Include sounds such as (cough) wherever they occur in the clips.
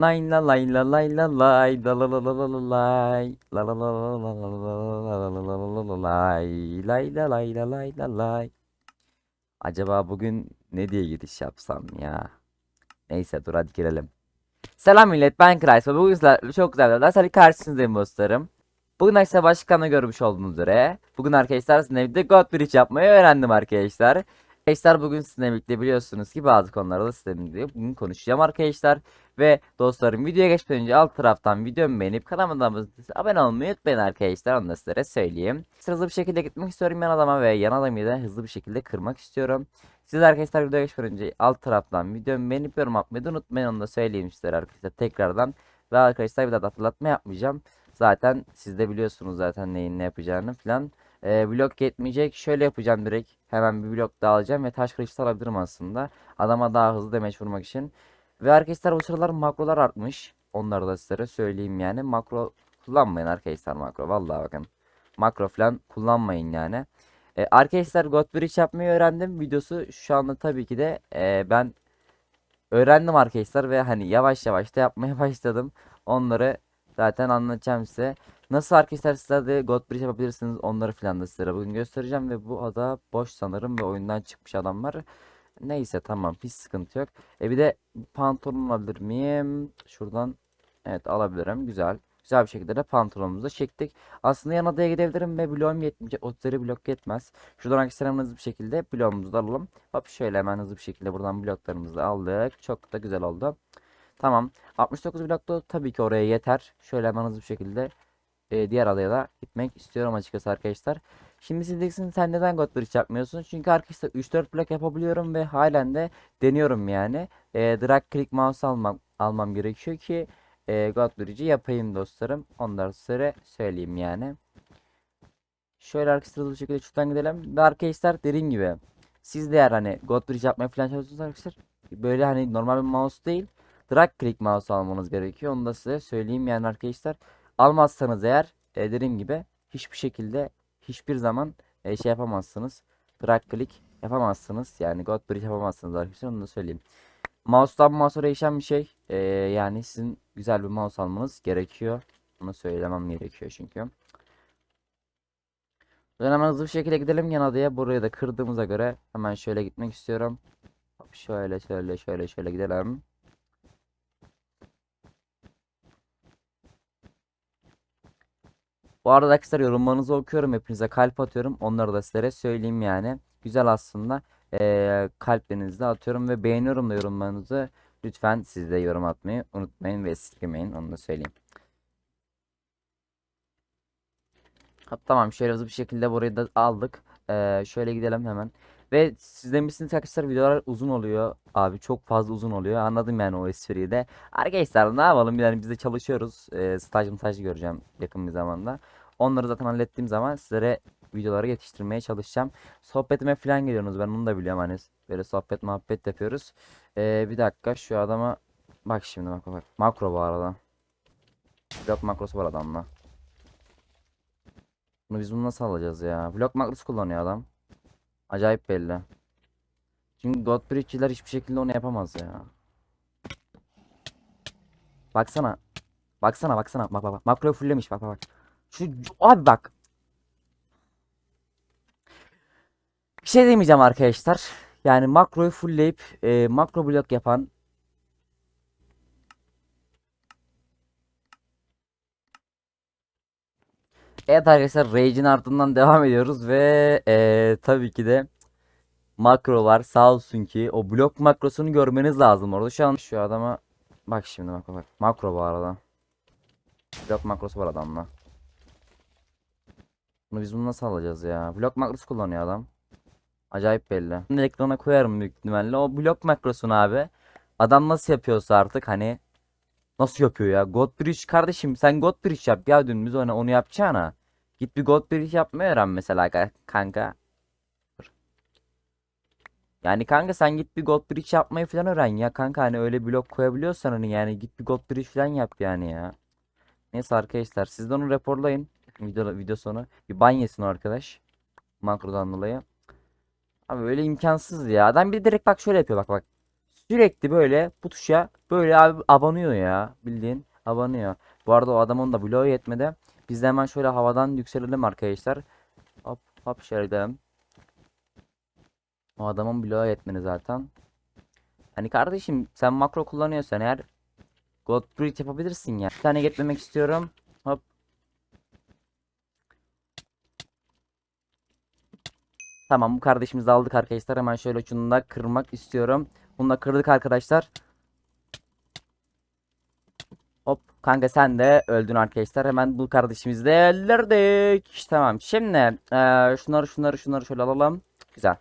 Lay la lay la lay la lay la la la la la la lay la la la la la la la la la la la la lay lay la lay la lay la lay Acaba bugün ne diye giriş yapsam ya? Neyse dur hadi girelim. Selam millet ben Kreis ve bugün sizlerle çok güzel bir derslerle karşınızdayım dostlarım. Bugün arkadaşlar başkanı görmüş olduğunuz üzere. Bugün arkadaşlar sizin evde God Bridge yapmayı öğrendim arkadaşlar. Arkadaşlar bugün sizinle biliyorsunuz ki bazı konularda sizinle bugün konuşacağım arkadaşlar. Ve dostlarım videoya geçmeden önce alt taraftan videomu beğenip kanalıma abone olmayı unutmayın arkadaşlar. Onu da sizlere söyleyeyim. Hızlı bir şekilde gitmek istiyorum yan adama ve yan adamı da hızlı bir şekilde kırmak istiyorum. Siz arkadaşlar videoya geçmeden önce alt taraftan videomu beğenip yorum atmayı unutmayın. Onu da söyleyeyim sizlere arkadaşlar tekrardan. Ve arkadaşlar bir daha da hatırlatma yapmayacağım. Zaten siz de biliyorsunuz zaten neyin ne yapacağını falan. Ee, blok yetmeyecek. Şöyle yapacağım direkt. Hemen bir blok daha alacağım ve taş kılıç da alabilirim aslında. Adama daha hızlı demeç vurmak için. Ve arkadaşlar bu sıralar makrolar artmış. Onları da sizlere söyleyeyim yani. Makro kullanmayın arkadaşlar makro. Vallahi bakın. Makro falan kullanmayın yani. Ee, arkadaşlar God Bridge yapmayı öğrendim. Videosu şu anda tabii ki de e, ben öğrendim arkadaşlar ve hani yavaş yavaş da yapmaya (laughs) başladım. Onları zaten anlatacağım size. Nasıl arkadaşlar sizler de God Bridge yapabilirsiniz onları falan da sizlere bugün göstereceğim ve bu ada boş sanırım ve oyundan çıkmış adamlar. Neyse tamam hiç sıkıntı yok. E bir de pantolon alabilir miyim? Şuradan evet alabilirim güzel. Güzel bir şekilde de pantolonumuzu da çektik. Aslında yan adaya gidebilirim ve bloğum yetmeyecek. O üzeri blok yetmez. Şuradan arkadaşlar hızlı bir şekilde bloğumuzu da alalım. Hop şöyle hemen hızlı bir şekilde buradan bloklarımızı da aldık. Çok da güzel oldu. Tamam. 69 blok da tabii ki oraya yeter. Şöyle hemen hızlı bir şekilde e, diğer adaya da gitmek istiyorum açıkçası arkadaşlar. Şimdi siz diyeceksiniz sen neden God yapmıyorsun? Çünkü arkadaşlar 3-4 blok yapabiliyorum ve halen de deniyorum yani. E, drag click mouse almam, almam gerekiyor ki e, God yapayım dostlarım. Onları size söyleyeyim yani. Şöyle hızlı bir şekilde şuradan gidelim. Ve arkadaşlar dediğim gibi siz de eğer hani God yapmaya falan çalışıyorsunuz arkadaşlar. Böyle hani normal bir mouse değil. Drag click mouse almanız gerekiyor. Onu da size söyleyeyim yani arkadaşlar. Almazsanız eğer e, dediğim gibi hiçbir şekilde hiçbir zaman e, şey yapamazsınız. Drag click yapamazsınız. Yani God Bridge yapamazsınız arkadaşlar. Onu da söyleyeyim. Mouse'dan mouse'a değişen bir şey. E, yani sizin güzel bir mouse almanız gerekiyor. Bunu söylemem gerekiyor çünkü. Hemen hızlı bir şekilde gidelim yan adaya. Burayı da kırdığımıza göre hemen şöyle gitmek istiyorum. Şöyle şöyle şöyle şöyle gidelim. Bu arada arkadaşlar yorumlarınızı okuyorum. Hepinize kalp atıyorum. Onları da sizlere söyleyeyim yani. Güzel aslında. Ee, kalplerinizi de atıyorum ve beğeniyorum da yorumlarınızı. Lütfen siz de yorum atmayı unutmayın ve esirgemeyin. Onu da söyleyeyim. Ha, tamam şöyle hızlı bir şekilde burayı da aldık. Ee, şöyle gidelim hemen. Ve siz demişsiniz arkadaşlar videolar uzun oluyor. Abi çok fazla uzun oluyor. Anladım yani o espriyi de. Arkadaşlar ne yapalım yani biz de çalışıyoruz. Ee, staj staj göreceğim yakın bir zamanda. Onları zaten hallettiğim zaman sizlere videoları yetiştirmeye çalışacağım. Sohbetime falan geliyorsunuz ben onu da biliyorum hani böyle sohbet muhabbet yapıyoruz. Ee, bir dakika şu adama bak şimdi bak bak. Makro bu arada. Blok makrosu var adamla. Bunu biz bunu nasıl alacağız ya? Blok makrosu kullanıyor adam. Acayip belli. Çünkü God Bridge'ciler hiçbir şekilde onu yapamaz ya. Baksana. Baksana baksana. Bak bak bak. Makroyu fulllemiş bak bak bak. Şu abi bak. Bir şey demeyeceğim arkadaşlar. Yani makroyu fullleyip e, makro blok yapan Evet arkadaşlar Rage'in ardından devam ediyoruz ve e, tabii ki de makrolar sağ olsun ki o blok makrosunu görmeniz lazım orada. Şu an şu adama bak şimdi bak bak. Makro bu arada. Blok makrosu var adamla. Bunu biz bunu nasıl alacağız ya? Blok makrosu kullanıyor adam. Acayip belli. Bunu ekrana koyarım büyük ihtimalle. O blok makrosunu abi. Adam nasıl yapıyorsa artık hani Nasıl yapıyor ya? God Bridge kardeşim sen God Bridge yap ya dün biz ona onu yapacağına. Git bir God Bridge yapmayı öğren mesela ka- kanka. Yani kanka sen git bir God Bridge yapmayı falan öğren ya kanka hani öyle blok koyabiliyorsan hani yani git bir God Bridge falan yap yani ya. Neyse arkadaşlar siz de onu raporlayın. Video, video sonu. Bir ban yesin arkadaş. Makrodan dolayı. Abi öyle imkansız ya. Adam bir direkt bak şöyle yapıyor bak bak. Sürekli böyle bu tuşa böyle abi abanıyor ya. Bildiğin abanıyor. Bu arada o adamın da bloğu yetmedi. Biz de hemen şöyle havadan yükselelim arkadaşlar. Hop hop şöyle. O adamın bloğu yetmedi zaten. Hani kardeşim sen makro kullanıyorsan eğer God Breed yapabilirsin ya. Bir tane getmemek istiyorum. Hop. Tamam bu kardeşimizi de aldık arkadaşlar. Hemen şöyle şunu da kırmak istiyorum. Bunu da kırdık arkadaşlar. Hop kanka sen de öldün arkadaşlar. Hemen bu kardeşimizi de. İşte tamam. Şimdi eee, şunları şunları şunları şöyle alalım. Güzel.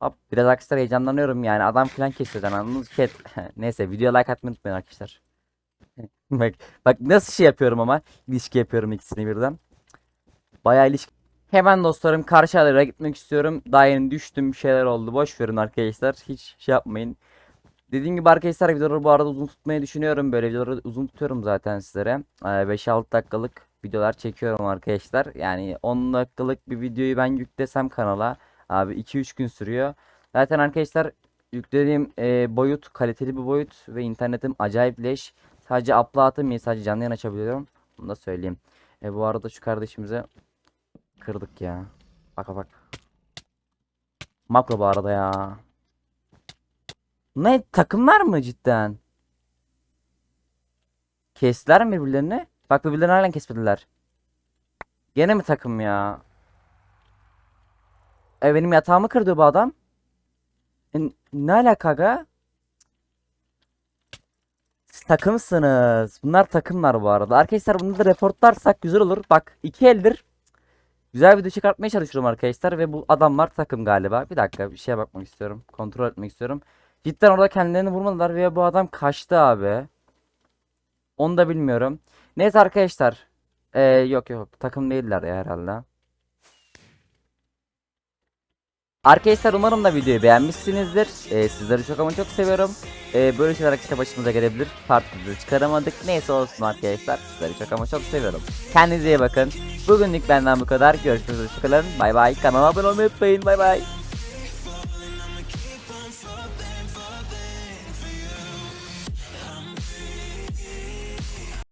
Hop biraz arkadaşlar heyecanlanıyorum yani. Adam falan kesiyor anladınız chat. (laughs) Neyse video like atmayı unutmayın arkadaşlar. (laughs) Bak, bak nasıl şey yapıyorum ama. ilişki yapıyorum ikisini birden. Bayağı ilişki. Hemen dostlarım karşı adaya gitmek istiyorum. Daha yeni düştüm bir şeyler oldu. Boş verin arkadaşlar. Hiç şey yapmayın. Dediğim gibi arkadaşlar videoları bu arada uzun tutmayı düşünüyorum. Böyle videoları uzun tutuyorum zaten sizlere. Ee, 5-6 dakikalık videolar çekiyorum arkadaşlar. Yani 10 dakikalık bir videoyu ben yüklesem kanala. Abi 2-3 gün sürüyor. Zaten arkadaşlar yüklediğim e, boyut kaliteli bir boyut ve internetim acayip leş. Sadece upload atmayı sadece canlı yayın açabiliyorum. Bunu da söyleyeyim. E, bu arada şu kardeşimize kırdık ya. Bak bak. Makro bu arada ya. Ne takımlar mı cidden? Kestiler mi birbirlerini? Bak birbirlerini halen kesmediler. Gene mi takım ya? E benim yatağımı kırdı bu adam. E, ne alaka? Siz takımsınız. Bunlar takımlar bu arada. Arkadaşlar bunu da reportlarsak güzel olur. Bak iki eldir. Güzel video çıkartmaya çalışıyorum arkadaşlar ve bu adamlar takım galiba. Bir dakika bir şeye bakmak istiyorum. Kontrol etmek istiyorum. Cidden orada kendilerini vurmadılar ve bu adam kaçtı abi. Onu da bilmiyorum. Neyse arkadaşlar. Ee, yok yok takım değiller ya herhalde. Arkadaşlar umarım da videoyu beğenmişsinizdir. Ee, sizleri çok ama çok seviyorum. Ee, böyle şeyler arkadaşlar başımıza gelebilir. Farklı çıkaramadık. Neyse olsun arkadaşlar. Sizleri çok ama çok seviyorum. Kendinize iyi bakın. Bugünlük benden bu kadar. Görüşmek üzere. Hoşçakalın. Bay bay. Kanala abone olmayı unutmayın. Bay bay.